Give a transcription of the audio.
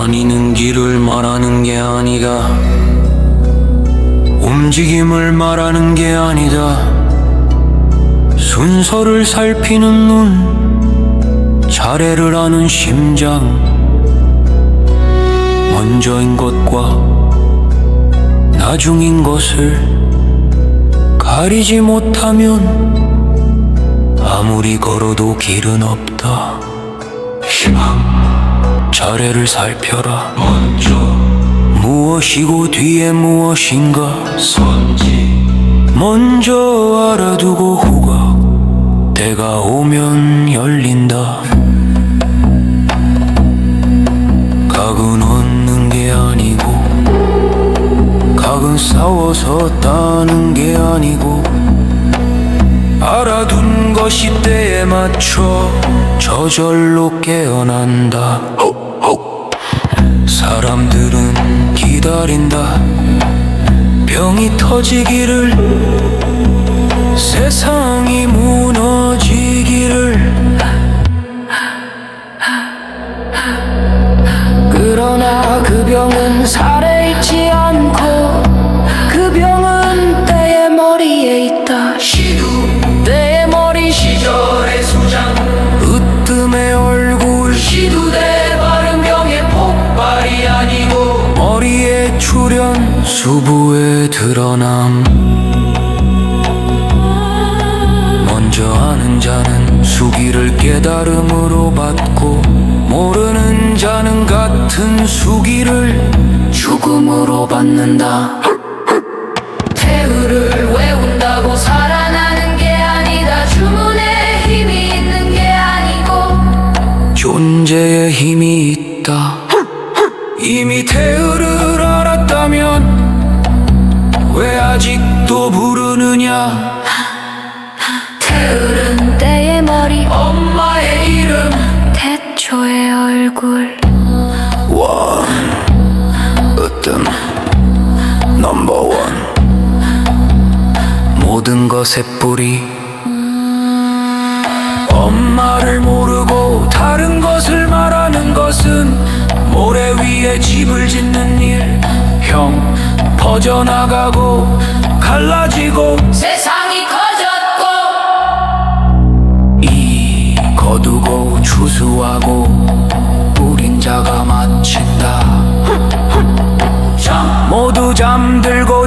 다니는 길을 말하는 게 아니다. 움직임을 말하는 게 아니다. 순서를 살피는 눈 자례를 아는 심장. 먼저인 것과 나중인 것을 가리지 못하면 아무리 걸어도 길은 없다. 차례를 살펴라. 먼저 무엇이고 뒤에 무엇인가? 선지. 먼저 알아두고 후가 때가 오면 열린다. 각은 얻는 게 아니고 각은 싸워서 따는 게 아니고 알아둔 것이 때에 맞춰 저절로 깨어난다. 사람들은 기다린다. 병이 터지기를 세상이 무너지 수부에 드러남. 먼저 아는 자는 수기를 깨달음으로 받고 모르는 자는 같은 수기를 죽음으로 받는다. 태우를 외운다고 살아나는 게 아니다. 주문에 힘이 있는 게 아니고 존재의 힘이 있다. 이미 태우를 태울은 때의 머리. 엄마의 이름. 태초의 얼굴. 원 으뜸. 넘버원 모든 것의 뿌리. 엄마를 모르고 다른 것을 말하는 것은 모래 위에 집을 짓는 일 형 퍼져나가고 갈라지고 세상 추수하고 우린 자가 마친다. 모두 잠들고